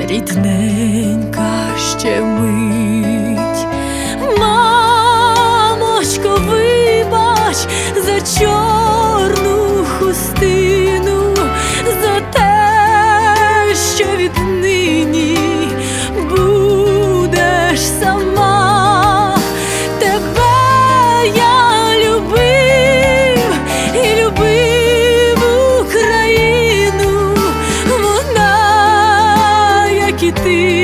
рідненька ще мить. Мамочко, вибач за чорну хустину, ти.